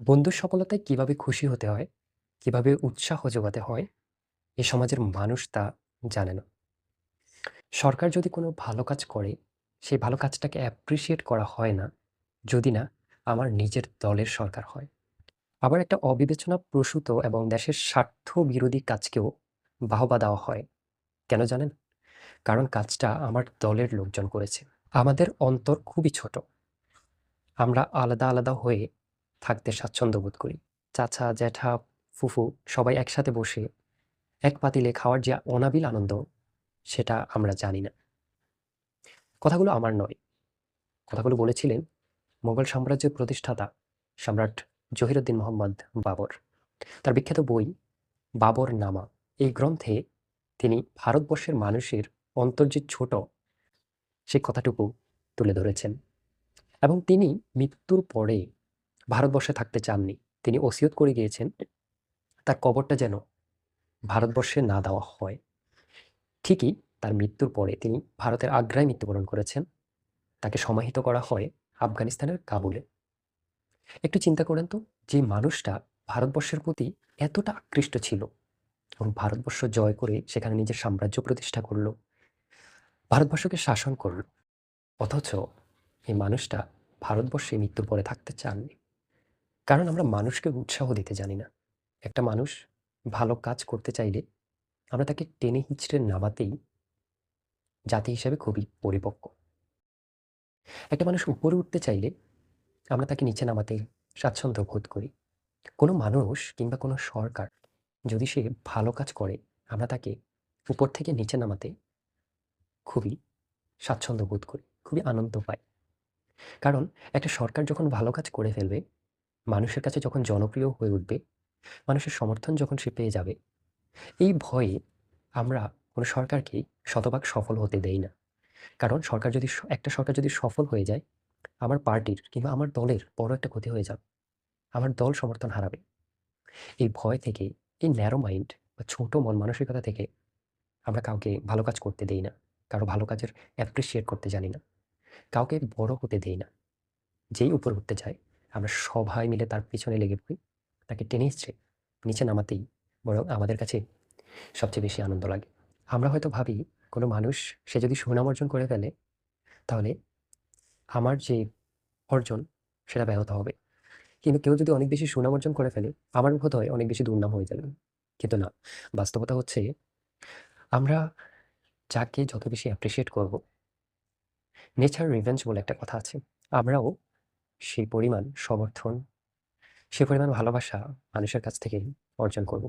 বন্ধুর সফলতায় কীভাবে খুশি হতে হয়, কীভাবে উৎসাহ যোগাতে হয়, এ সমাজের মানুষ তা জানে না। সরকার যদি কোনো ভালো কাজ করে, সেই ভালো কাজটাকে অ্যাপ্রিসিয়েট করা হয় না, যদি না আমার নিজের দলের সরকার হয়। আবার একটা অবিবেচনা প্রসূত এবং দেশের স্বার্থ বিরোধী কাজকেও বাহবা দেওয়া হয়। কেন জানেন? কারণ কাজটা আমার দলের লোকজন করেছে। আমাদের অন্তর খুবই ছোট। আমরা আলাদা, আলাদা হয়ে থাকতে স্বাচ্ছন্দ্য বোধ করি। চাচা, জ্যাঠা, ফুফু সবাই একসাথে বসে এক পাতিলে খাওয়ার যে অনাবিল আনন্দ, সেটা আমরা জানি না। কথাগুলো আমার নয়। কথাগুলো বলেছিলেন মোগল সাম্রাজ্যের প্রতিষ্ঠাতা সম্রাট জহিরুদ্দিন মোহাম্মদ বাবর। তার বিখ্যাত বই বাবর নামা এই গ্রন্থে তিনি ভারতবর্ষের মানুষের অন্তর যে ছোট, সেই কথাটুকু তুলে ধরেছেন। এবং তিনি মৃত্যুর পরে ভারতবর্ষে থাকতে চাননি। তিনি ওসিয়ত করে গিয়েছেন, তার কবরটা যেন ভারতবর্ষে না দেওয়া হয়। ঠিকই তার মৃত্যুর পরে তিনি ভারতের আগ্রায় মৃত্যুবরণ করেছেন। তাকে সমাহিত করা হয় আফগানিস্তানের কাবুলে। একটু চিন্তা করেন তো, যে মানুষটা ভারতবর্ষের প্রতি এতটা আকৃষ্ট ছিল এবং ভারতবর্ষ জয় করে সেখানে নিজের সাম্রাজ্য প্রতিষ্ঠা করল, ভারতবর্ষকে শাসন করল, অথচ এই মানুষটা ভারতবর্ষে মৃত্যুর পরে থাকতে চাননি কারণ আমরা মানুষকে উৎসাহ দিতে জানি না। একটা মানুষ ভালো কাজ করতে চাইলে আমরা তাকে টেনে হিচড়ে নামাতেই জাতি হিসাবে খুবই পরিপক্ক। একটা মানুষ উপরে উঠতে চাইলে আমরা তাকে নিচে নামাতে স্বাচ্ছন্দ্য বোধ করি। কোনো মানুষ কিংবা কোনো সরকার যদি সে ভালো কাজ করে, আমরা তাকে উপর থেকে নিচে নামাতে খুবই স্বাচ্ছন্দ্য বোধ করি, খুবই আনন্দ পাই। কারণ একটা সরকার যখন ভালো কাজ করে ফেলবে মানুষের কাছে যখন জনপ্রিয় হয়ে উঠবে, মানুষের সমর্থন যখন সে পেয়ে যাবে, এই ভয়ে আমরা কোনো সরকারকেই শতভাগ সফল হতে দেই না। কারণ সরকার যদি একটা সরকার যদি সফল হয়ে যায়, আমার পার্টির কিংবা আমার দলের বড় একটা ক্ষতি হয়ে যাবে, আমার দল সমর্থন হারাবে। এই ভয় থেকে, এই ন্যারো মাইন্ড বা ছোট মন মানসিকতা থেকে আমরা কাউকে ভালো কাজ করতে দেই না, কারও ভালো কাজের অ্যাপ্রিসিয়েট করতে জানি না, কাউকে বড় হতে দেই না। যেই উপরে উঠতে চায় আমরা সবাই মিলে তার পিছনে লেগে পড়ি। তাকে টেনে হিচড়ে নিচে নামাতেই বরং আমাদের কাছে সবচেয়ে বেশি আনন্দ লাগে। আমরা হয়তো ভাবি, কোনো মানুষ, সে যদি সুনাম অর্জন করে ফেলে, তাহলে আমার যে অর্জন, সেটা ব্যাহত হবে। কিন্তু কেউ যদি অনেক বেশি সুনাম অর্জন করে ফেলে, আমার বোধ হয় অনেক বেশি দুর্নাম হয়ে যাবে। কিন্তু না, বাস্তবতা হচ্ছে, আমরা যাকে যত বেশি অ্যাপ্রিসিয়েট করব নেচার রিভেঞ্জ বলে একটা কথা আছে। আমরাও সেই পরিমাণ সমর্থন সে পরিমাণ ভালোবাসা মানুষের কাছ থেকে অর্জন করব।